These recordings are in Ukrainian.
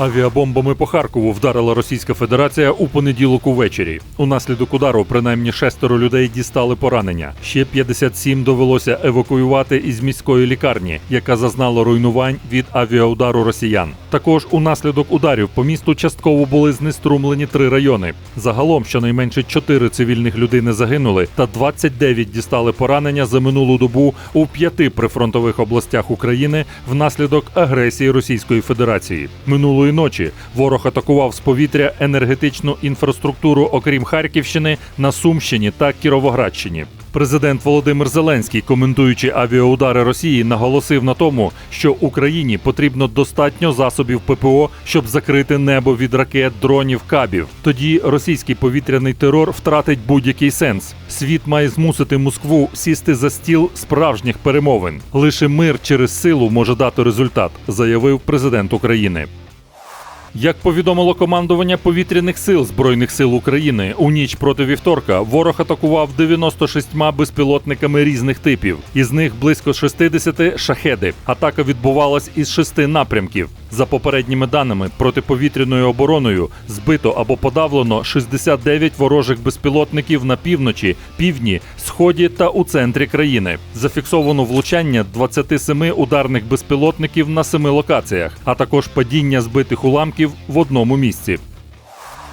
Авіабомбами по Харкову вдарила Російська Федерація у понеділок увечері. Унаслідок удару принаймні шестеро людей дістали поранення. Ще 57 довелося евакуювати із міської лікарні, яка зазнала руйнувань від авіаудару росіян. Також унаслідок ударів по місту частково були знеструмлені три райони. Загалом щонайменше чотири цивільних людини загинули, та 29 дістали поранення за минулу добу у п'яти прифронтових областях України внаслідок агресії Російської Федерації. Минулої ночі ворог атакував з повітря енергетичну інфраструктуру, окрім Харківщини, на Сумщині та Кіровоградщині. Президент Володимир Зеленський, коментуючи авіаудари Росії, наголосив на тому, що Україні потрібно достатньо засобів ППО, щоб закрити небо від ракет, дронів, кабів. Тоді російський повітряний терор втратить будь-який сенс. Світ має змусити Москву сісти за стіл справжніх перемовин. Лише мир через силу може дати результат, заявив президент України. Як повідомило командування повітряних сил Збройних сил України, у ніч проти вівторка ворог атакував 96 безпілотниками різних типів. Із них близько 60 шахеди. Атака відбувалась із шести напрямків. За попередніми даними, протиповітряною обороною збито або подавлено 69 ворожих безпілотників на півночі, півдні, сході та у центрі країни. Зафіксовано влучання 27 ударних безпілотників на семи локаціях, а також падіння збитих уламків в одному місці.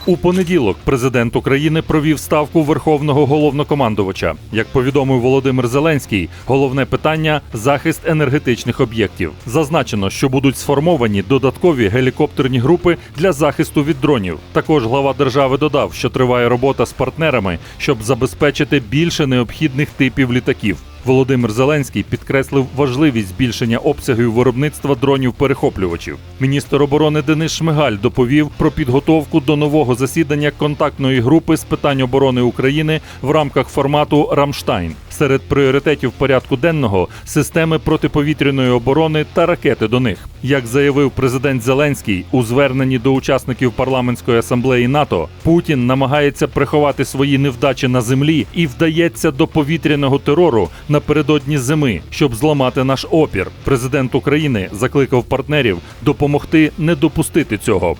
У понеділок президент України провів ставку верховного головнокомандувача. Як повідомив Володимир Зеленський, головне питання захист енергетичних об'єктів. Зазначено, що будуть сформовані додаткові гелікоптерні групи для захисту від дронів. Також глава держави додав, що триває робота з партнерами, щоб забезпечити більше необхідних типів літаків. Володимир Зеленський підкреслив важливість збільшення обсягів виробництва дронів-перехоплювачів. Міністр оборони Денис Шмигаль доповів про підготовку до нового засідання контактної групи з питань оборони України в рамках формату Рамштайн. Серед пріоритетів порядку денного системи протиповітряної оборони та ракети до них. Як заявив президент Зеленський у зверненні до учасників парламентської асамблеї НАТО, Путін намагається приховати свої невдачі на землі і вдається до повітряного терору напередодні зими, щоб зламати наш опір. Президент України закликав партнерів допомогти не допустити цього.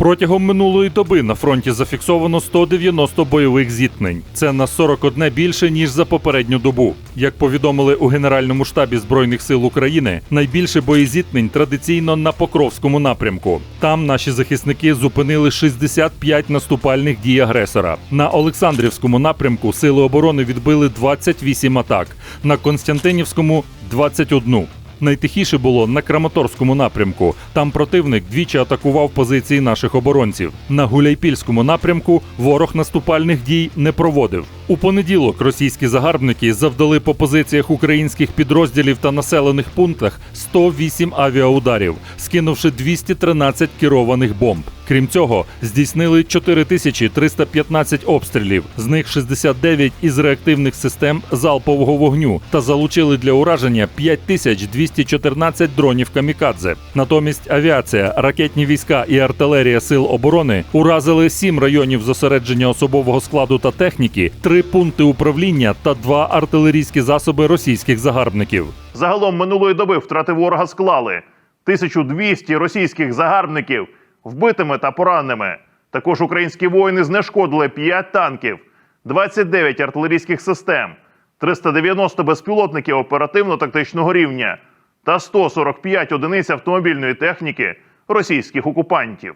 Протягом минулої доби на фронті зафіксовано 190 бойових зіткнень. Це на 41 більше ніж за попередню добу. Як повідомили у Генеральному штабі збройних сил України, найбільше боєзіткнень традиційно на Покровському напрямку. Там наші захисники зупинили 65 наступальних дій агресора. На Олександрівському напрямку сили оборони відбили 28 атак. На Константинівському 21. Найтихіше було на Краматорському напрямку. Там противник двічі атакував позиції наших оборонців. На Гуляйпільському напрямку ворог наступальних дій не проводив. У понеділок російські загарбники завдали по позиціях українських підрозділів та населених пунктах 108 авіаударів, скинувши 213 керованих бомб. Крім цього, здійснили 4315 обстрілів, з них 69 із реактивних систем залпового вогню та залучили для ураження 5214 дронів камікадзе. Натомість авіація, ракетні війська і артилерія сил оборони уразили 7 районів зосередження особового складу та техніки, 3 пункти управління та 2 артилерійські засоби російських загарбників. Загалом минулої доби втрати ворога склали 1200 російських загарбників вбитими та пораненими. Також українські воїни знешкодили 5 танків, 29 артилерійських систем, 390 безпілотників оперативно-тактичного рівня та 145 одиниць автомобільної техніки російських окупантів.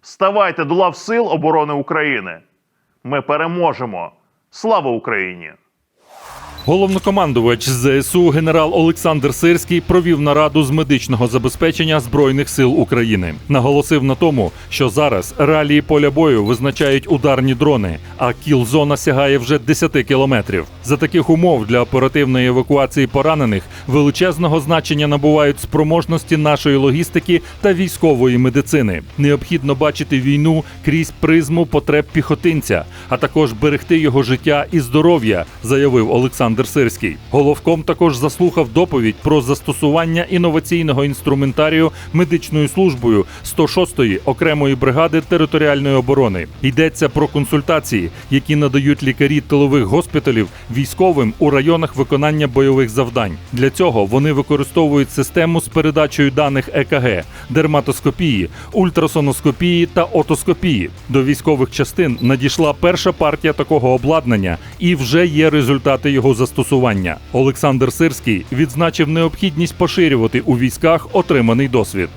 Ставайте до лав Сил оборони України. Ми переможемо. Слава Україні! Головнокомандувач ЗСУ генерал Олександр Сирський провів нараду з медичного забезпечення збройних сил України. Наголосив на тому, що зараз реалії поля бою визначають ударні дрони, а кіл-зона сягає вже 10 кілометрів. За таких умов для оперативної евакуації поранених величезного значення набувають спроможності нашої логістики та військової медицини. Необхідно бачити війну крізь призму потреб піхотинця, а також берегти його життя і здоров'я, заявив Олександр. Олександр Сирський. Головком також заслухав доповідь про застосування інноваційного інструментарію медичною службою 106-ї окремої бригади територіальної оборони. Йдеться про консультації, які надають лікарі тилових госпіталів військовим у районах виконання бойових завдань. Для цього вони використовують систему з передачею даних ЕКГ, дерматоскопії, ультрасоноскопії та отоскопії. До військових частин надійшла перша партія такого обладнання, і вже є результати його застосування. Олександр Сирський відзначив необхідність поширювати у військах отриманий досвід.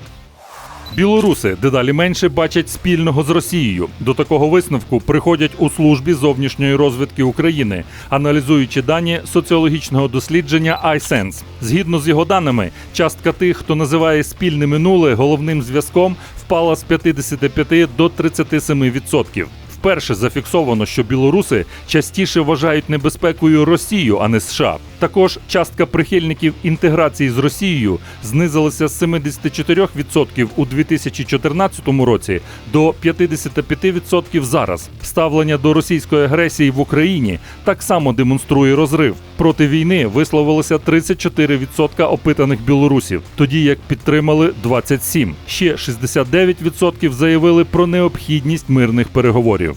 Білоруси дедалі менше бачать спільного з Росією. До такого висновку приходять у службі зовнішньої розвідки України, аналізуючи дані соціологічного дослідження iSense. Згідно з його даними, частка тих, хто називає спільне минуле головним зв'язком, впала з 55 до 37%. Вперше зафіксовано, що білоруси частіше вважають небезпекою Росію, а не США. Також частка прихильників інтеграції з Росією знизилася з 74% у 2014 році до 55% зараз. Ставлення до російської агресії в Україні так само демонструє розрив. Проти війни висловилося 34% опитаних білорусів, тоді як підтримали 27%. Ще 69% заявили про необхідність мирних переговорів.